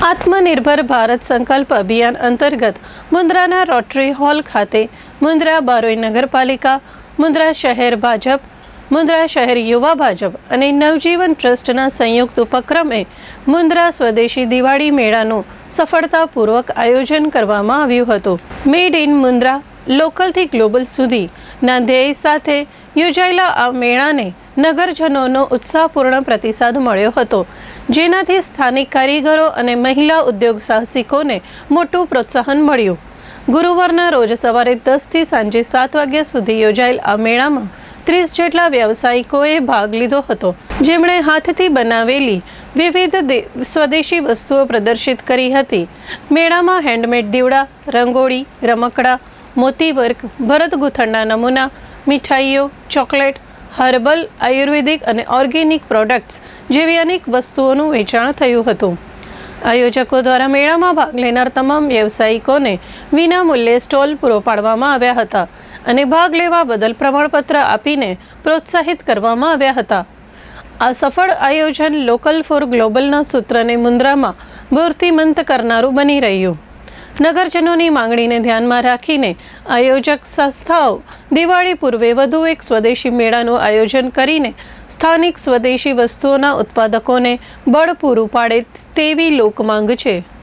આત્મનિર્ભર ભારત સંકલ્પ અભિયાન અંતર્ગત મુન્દ્રાના રોટરી હોલ ખાતે મુન્દ્રા બારોઈ નગરપાલિકા મુન્દ્રા શહેર ભાજપ મુન્દ્રા શહેર યુવા ભાજપ અને નવજીવન ટ્રસ્ટના સંયુક્ત ઉપક્રમે મુન્દ્રા સ્વદેશી દિવાળી મેળાનું સફળતાપૂર્વક આયોજન કરવામાં આવ્યું હતું. મેડ ઇન મુન્દ્રા લોકલથી ગ્લોબલ સુધીના ધ્યેય સાથે યોજાયેલા આ મેળાને નગરજનોનો ઉત્સાહપૂર્ણ પ્રતિસાદ મળ્યો હતો, જેનાથી સ્થાનિક કારીગરો અને મહિલા ઉદ્યોગ સાહસિકોને મોટું પ્રોત્સાહન મળ્યું. ગુરુવારના રોજ સવારે દસથી સાંજે સાત વાગ્યા સુધી યોજાયેલ આ મેળામાં ત્રીસ જેટલા વ્યવસાયિકોએ ભાગ લીધો હતો. જેમણે હાથથી બનાવેલી વિવિધ સ્વદેશી વસ્તુઓ પ્રદર્શિત કરી હતી. મેળામાં હેન્ડમેડ દીવડા, રંગોળી, રમકડા મોતીવર્ક ભરત ગૂંથણના નમૂના, મીઠાઈઓ, ચોકલેટ, હર્બલ, આયુર્વેદિક અને ઓર્ગેનિક પ્રોડક્ટ્સ જેવી અનેક વસ્તુઓનું વેચાણ થયું હતું. આયોજકો દ્વારા મેળામાં ભાગ લેનાર તમામ વ્યવસાયિકોને વિના મૂલ્યે સ્ટોલ પૂરો પાડવામાં આવ્યા હતા અને ભાગ લેવા બદલ પ્રમાણપત્ર આપીને પ્રોત્સાહિત કરવામાં આવ્યા હતા. આ સફળ આયોજન લોકલ ફોર ગ્લોબલના સૂત્રને મુન્દ્રામાં મૂર્તિમંત કરનારું બની રહ્યું. નગરજનોની માંગણીને ધ્યાનમાં રાખીને આયોજક સંસ્થાઓ દિવાળી પૂર્વે વધુ એક સ્વદેશી મેળાનું આયોજન કરીને સ્થાનિક સ્વદેશી વસ્તુઓના ઉત્પાદકોને બળ પૂરું પાડે તેવી લોકમાંગ છે.